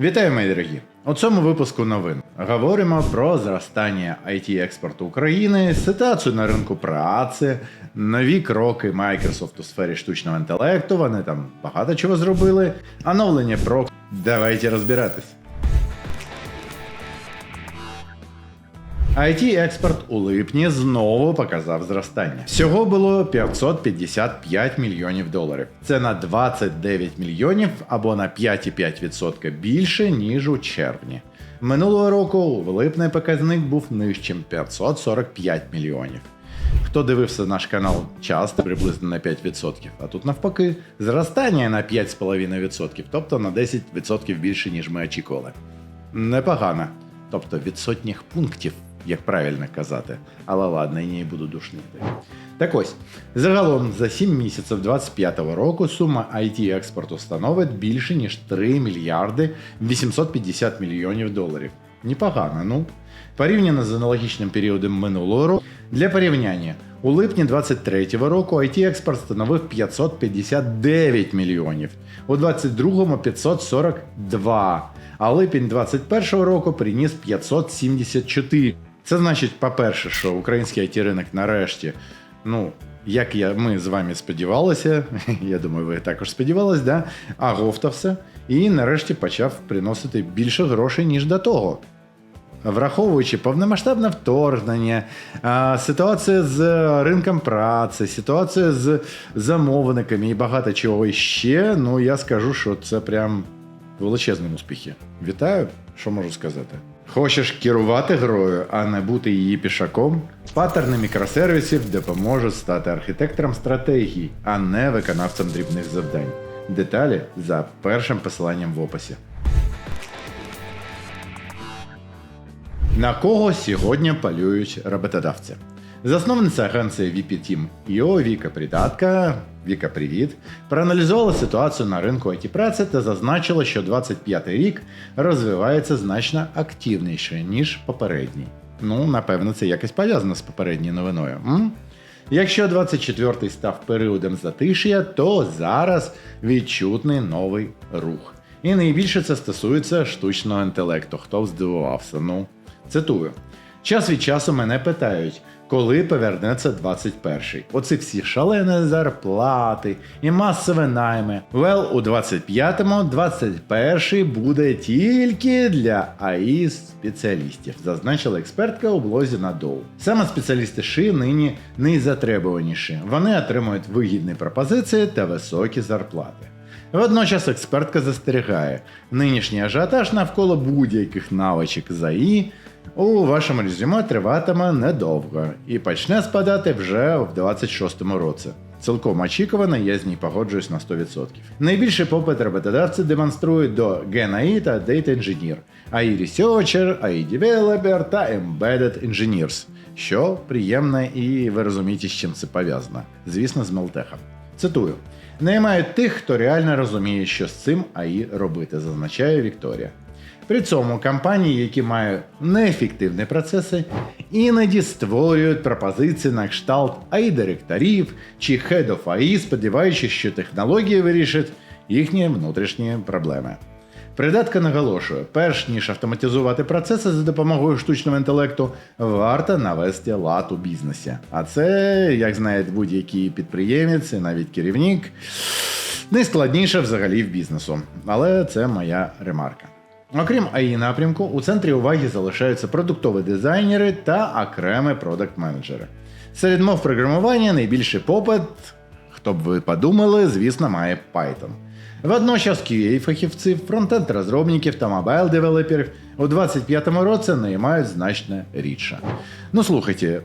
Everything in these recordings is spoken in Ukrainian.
Вітаю, мої дорогі! У цьому випуску новин говоримо про зростання it експорту України, ситуацію на ринку праці, нові кроки Microsoft у сфері штучного інтелекту. Вони там багато чого зробили. Оновлення про давайте розбиратись. It експорт у липні знову показав зростання. Всього було 555 мільйонів доларів. Це на 29 мільйонів або на 5,5% більше ніж у червні. Минулого року липний показник був нижчим 545 мільйонів. Хто дивився наш канал часто, приблизно на 5%, а тут навпаки, зростання на 5,5%, тобто на 10% більше, ніж ми очікували. Непогано. Тобто від сотніх пунктів, як правильно казати. Але ладно, я не буду душнити. Так ось, загалом за 7 місяців 2025 року сума IT експорту становить більше ніж 3 мільярди 850 мільйонів доларів. Непогано, ну. Порівняно з аналогічним періодом минулого року. Для порівняння, у липні 2023 року IT експорт становив 559 мільйонів, у 2022 542, а липень 2021 року приніс 574. Це значить, по-перше, що український it ринок нарешті, ну, як я, ми з вами сподівалися, я думаю, ви також сподівалися, да? аговтався і нарешті почав приносити більше грошей, ніж до того. Враховуючи повномасштабне вторгнення, ситуація з ринком праці, ситуація з замовниками і багато чого ще, ну я скажу, що це прям величезні успіхи. Вітаю, що можу сказати. Хочеш керувати грою, а не бути її пішаком? Паттерни мікросервісів допоможуть стати архітектором стратегії, а не виконавцем дрібних завдань. Деталі за першим посиланням в описі. На кого сьогодні палюють роботодавці? Засновниця агенції VP Team IO Віка Придатка, Віка Привіт, проаналізувала ситуацію на ринку it праці та зазначила, що 25 рік розвивається значно активніше, ніж попередній. Ну, напевно, це якось пов'язано з попередньою новиною. М? Якщо 24-й став періодом затиш'я, то зараз відчутний новий рух. І найбільше це стосується штучного інтелекту. Хто здивувався? Ну, цитую. Час від часу мене питають, коли повернеться 21-й. Оці всі шалені зарплати і масові найми. Вел, у 25-му 21-й буде тільки для АІ спеціалістів, зазначила експертка у блозі на Доу. Саме спеціалісти ШИ нині найзатребуваніші. Вони отримують вигідні пропозиції та високі зарплати. Водночас експертка застерігає, нинішній ажіотаж навколо будь-яких навичок ЗАІ у вашому резюме триватиме недовго і почне спадати вже в 26-му році. Цілком очікувано, я з ній погоджуюсь на 100%. Найбільший попит роботодавці демонструють до Gen AI та Data Engineer, AI Researcher, AI Developer та Embedded Engineers, що приємне і ви розумієте, з чим це пов'язано. Звісно, з Мелтехом. Цитую: наймають тих, хто реально розуміє, що з цим АІ робити, зазначає Вікторія. При цьому компанії, які мають неефективні процеси, іноді створюють пропозиції на кшталт АІ директорів чи Head of AI, сподіваючись, що технології вирішать їхні внутрішні проблеми. Придатка наголошує, перш ніж автоматизувати процеси за допомогою штучного інтелекту, варто навести лад у бізнесі. А це, як знає будь-який підприємець, і навіть керівник, найскладніше взагалі в бізнесу. Але це моя ремарка. Окрім АІ напрямку, у центрі уваги залишаються продуктові дизайнери та окремі продакт-менеджери. Серед мов програмування найбільший попит, хто б ви подумали, звісно, має Python. Водночас QA-фахівців, фронтенд-розробників та мобайл-девелоперів у 25-му році наймають значно рідше. Ну слухайте,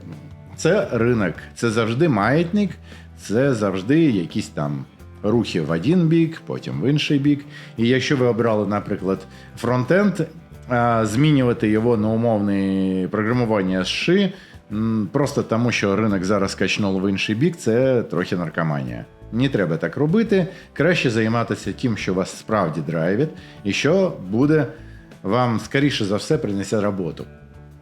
це ринок, це завжди маятник, це завжди якісь там рухи в один бік, потім в інший бік. І якщо ви обрали, наприклад, фронтенд, змінювати його на умовне програмування ши, просто тому, що ринок зараз качнув в інший бік, це трохи наркоманія. Не треба так робити. Краще займатися тим, що вас справді драйвить, і що буде вам скоріше за все принесе роботу.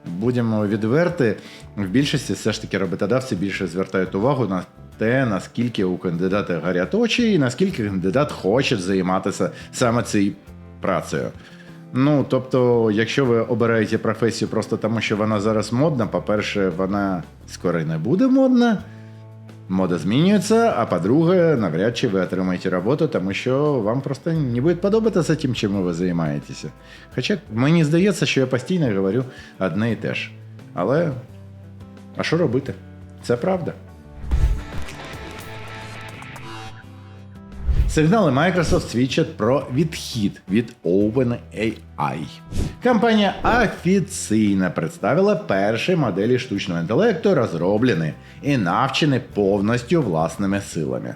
Будемо відверти, в більшості все ж таки роботодавці більше звертають увагу на те, наскільки у кандидата горять очі, і наскільки кандидат хоче займатися саме цією працею. Ну, тобто, якщо ви обираєте професію просто тому, що вона зараз модна, по-перше, вона скоро не буде модна. Мода змінюється, а по-друге, навряд чи ви отримаєте роботу, тому що вам просто не буде подобатися тим, чим ви займаєтеся. Хоча мені здається, що я постійно говорю одне і те ж. Але а що робити? Це правда. Сигнали Microsoft свідчать про відхід від OpenAI. Компанія офіційно представила перші моделі штучного інтелекту, розроблені і навчені повністю власними силами.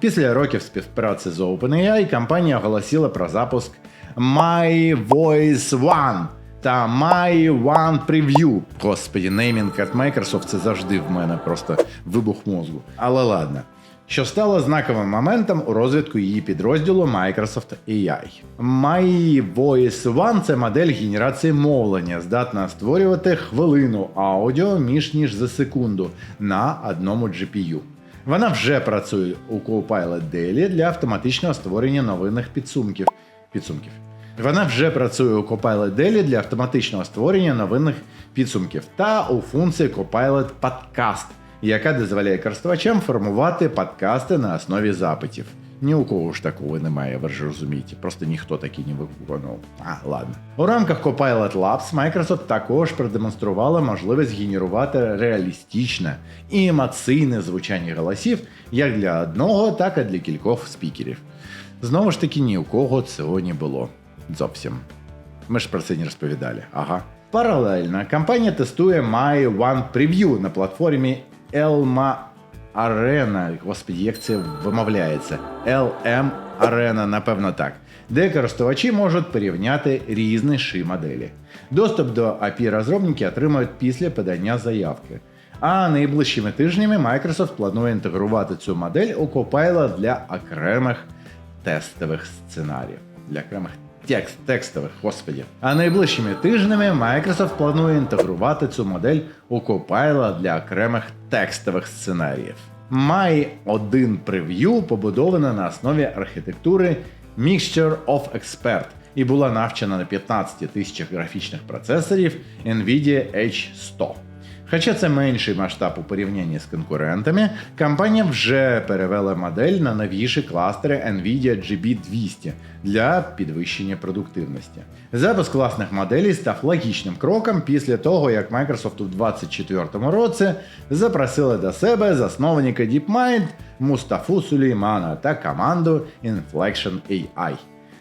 Після років співпраці з OpenAI компанія оголосила про запуск My Voice One та My One Preview. Господі, неймінг від Microsoft це завжди в мене просто вибух мозку. Але ладно. Що стало знаковим моментом у розвитку її підрозділу Microsoft AI. My Voice One це модель генерації мовлення, здатна створювати хвилину аудіо більш ніж за секунду на одному GPU. Вона вже працює у Copilot Daily для автоматичного створення новинних підсумків. підсумків. Вона вже працює у Copilot Daily для автоматичного створення новинних підсумків та у функції Copilot Podcast, яка дозволяє користувачам формувати подкасти на основі запитів. Ні у кого ж такого немає, ви ж розумієте, просто ніхто такі не виконував. А, ладно. У рамках Copilot Labs Microsoft також продемонструвала можливість генерувати реалістичне і емоційне звучання голосів як для одного, так і для кількох спікерів. Знову ж таки, ні у кого цього не було. Зовсім. Ми ж про це не розповідали. Ага. Паралельно компанія тестує My One Preview на платформі Elma Arena. Господі, як це вимовляється? LM Arena, напевно, так. Де користувачі можуть порівняти різні ши моделі. Доступ до API розробники отримують після подання заявки. А найближчими тижнями Microsoft планує інтегрувати цю модель у Copilot для окремих тестових сценаріїв. Для окремих текст, текстових, господі. А найближчими тижнями Microsoft планує інтегрувати цю модель у Copilot для окремих текстових сценаріїв. My 1 Preview побудована на основі архітектури Mixture of Expert і була навчена на 15 тисячах графічних процесорів NVIDIA H100. Хоча це менший масштаб у порівнянні з конкурентами, компанія вже перевела модель на новіші кластери NVIDIA GB200 для підвищення продуктивності. Запуск класних моделей став логічним кроком після того, як Microsoft у 2024 році запросила до себе засновника DeepMind Мустафу Сулеймана та команду Inflection AI.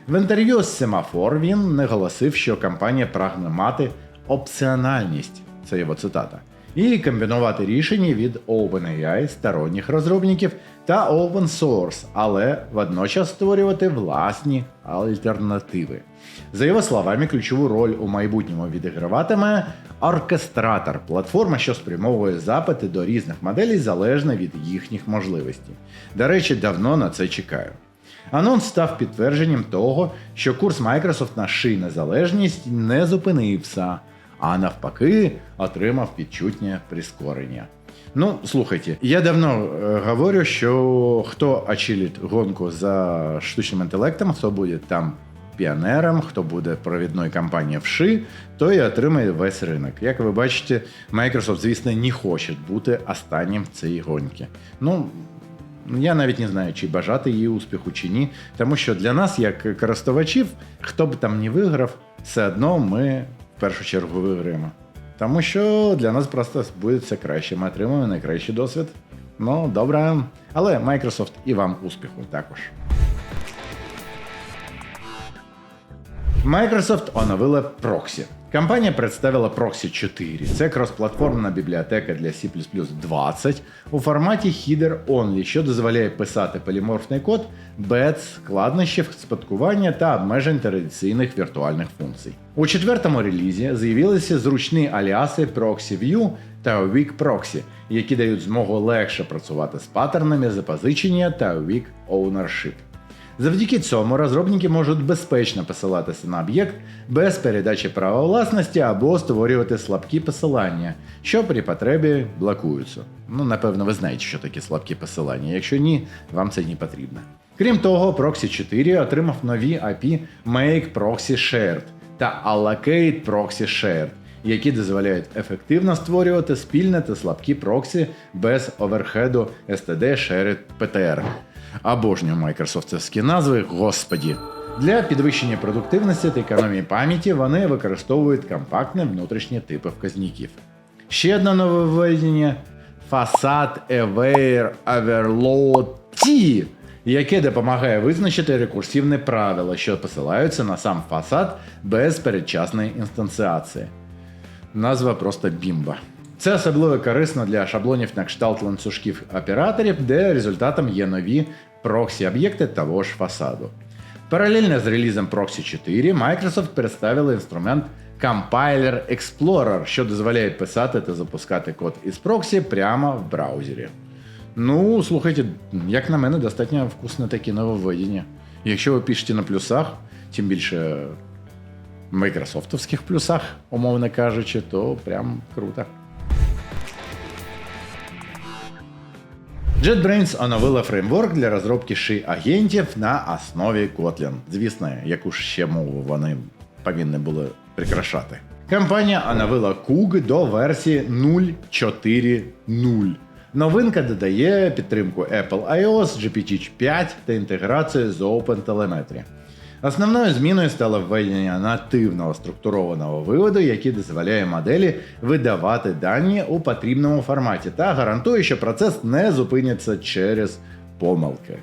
В інтерв'ю з Semaphore він наголосив, що компанія прагне мати опціональність. Це його цитата і комбінувати рішення від OpenAI, сторонніх розробників та open source, але водночас створювати власні альтернативи. За його словами, ключову роль у майбутньому відіграватиме оркестратор, платформа, що спрямовує запити до різних моделей залежно від їхніх можливостей. До речі, давно на це чекаю. Анонс став підтвердженням того, що курс Microsoft на ши незалежність не зупинився а навпаки, отримав відчутне прискорення. Ну, слухайте, я давно е, говорю, що хто очилить гонку за штучним інтелектом, хто буде там піонером, хто буде провідною компанією вши, той і отримає весь ринок. Як ви бачите, Microsoft, звісно, не хоче бути останнім в цій гонці. Ну, я навіть не знаю, чи бажати її успіху, чи ні. Тому що для нас, як користувачів, хто б там не виграв, все одно ми першу чергу виграємо. Тому що для нас просто буде все краще. Ми отримаємо найкращий досвід. Ну, добре. Але Microsoft і вам успіху також. Microsoft оновила Proxy. Компанія представила Proxy 4. Це кросплатформна бібліотека для C 20 у форматі Header Only, що дозволяє писати поліморфний код без складнощів спадкування та обмежень традиційних віртуальних функцій. У четвертому релізі з'явилися зручні аліаси Proxy View та Weak Proxy, які дають змогу легше працювати з паттернами запозичення та Weak Ownership. Завдяки цьому розробники можуть безпечно посилатися на об'єкт без передачі права власності або створювати слабкі посилання, що при потребі блокуються. Ну, напевно, ви знаєте, що таке слабкі посилання. Якщо ні, вам це не потрібно. Крім того, Proxy 4 отримав нові API Make Proxy Shared та Allocate Proxy Shared, які дозволяють ефективно створювати спільне та слабкі проксі без оверхеду STD Shared PTR. Обожнюю майкрософтовські назви, господі. Для підвищення продуктивності та економії пам'яті вони використовують компактні внутрішні типи вказників. Ще одне нововведення Facade Aware Overload T, яке допомагає визначити рекурсивні правила, що посилаються на сам фасад без передчасної інстанціації. Назва просто бімба. Це особливо корисно для шаблонів на кшталт ланцюжків операторів, де результатом є нові проксі-об'єкти того ж фасаду. Паралельно з релізом Proxy 4 Microsoft представила інструмент Compiler Explorer, що дозволяє писати та запускати код із проксі прямо в браузері. Ну, слухайте, як на мене, достатньо вкусне такі нововведення. Якщо ви пишете на плюсах, тим більше майкрософтовських плюсах, умовно кажучи, то прям круто. JetBrains оновила фреймворк для розробки ши агентів на основі Kotlin. Звісно, яку ж ще мову вони повинні були прикрашати. Компанія оновила Kug до версії 0.4.0. Новинка додає підтримку Apple iOS, GPT-5 та інтеграцію з OpenTelemetry. Основною зміною стало введення нативного структурованого виводу, який дозволяє моделі видавати дані у потрібному форматі та гарантує, що процес не зупиниться через помилки.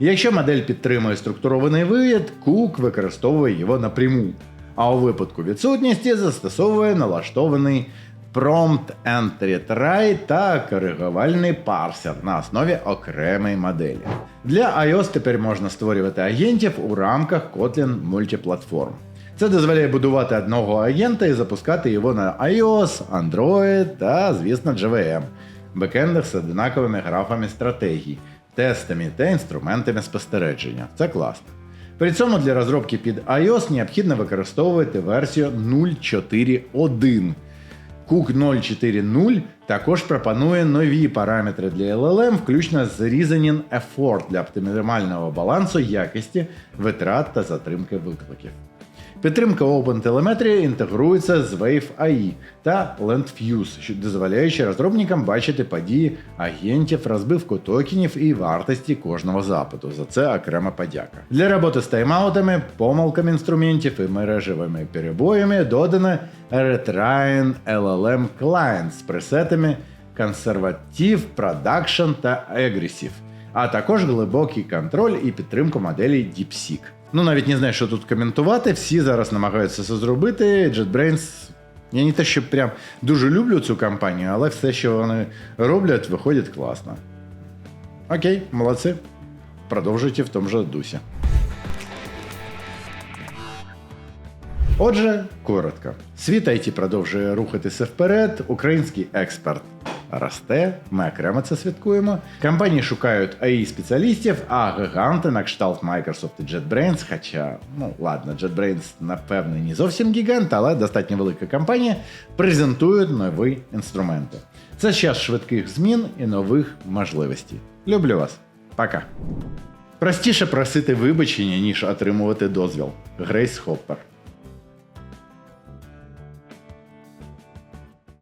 Якщо модель підтримує структурований вивід, Cook використовує його напряму, а у випадку відсутності застосовує налаштований Prompt Entry Try та коригувальний парсер на основі окремої моделі. Для iOS тепер можна створювати агентів у рамках Kotlin Multiplatform. Це дозволяє будувати одного агента і запускати його на iOS, Android та, звісно, JVM, бекендах з однаковими графами стратегій, тестами та інструментами спостереження. Це класно. При цьому для розробки під iOS необхідно використовувати версію 0.4.1. Cook 0.4.0 також пропонує нові параметри для LLM, включно з Reasoning Effort для оптимального балансу якості, витрат та затримки викликів. Підтримка OpenTelemetry інтегрується з Wave AI та LandFuse, що дозволяючи розробникам бачити події агентів, розбивку токенів і вартості кожного запиту. За це окрема подяка. Для роботи з тайм-аутами, помилками інструментів і мережевими перебоями додано Retrain LLM Client з пресетами Conservative, Production та Aggressive, а також глибокий контроль і підтримку моделі DeepSeek. Ну, навіть не знаю, що тут коментувати. Всі зараз намагаються це зробити. JetBrains. Я не те, що прям дуже люблю цю компанію, але все, що вони роблять, виходить класно. Окей, молодці. Продовжуйте в тому же дусі. Отже, коротко. Світ IT продовжує рухатися вперед. Український експорт росте. Ми окремо це святкуємо. Компанії шукають AI спеціалістів, а гіганти на кшталт Microsoft і JetBrains, хоча, ну ладно, JetBrains, напевне, не зовсім гігант, але достатньо велика компанія, презентують нові інструменти. Це час швидких змін і нових можливостей. Люблю вас. Пока. Простіше просити вибачення, ніж отримувати дозвіл. Грейс Хоппер.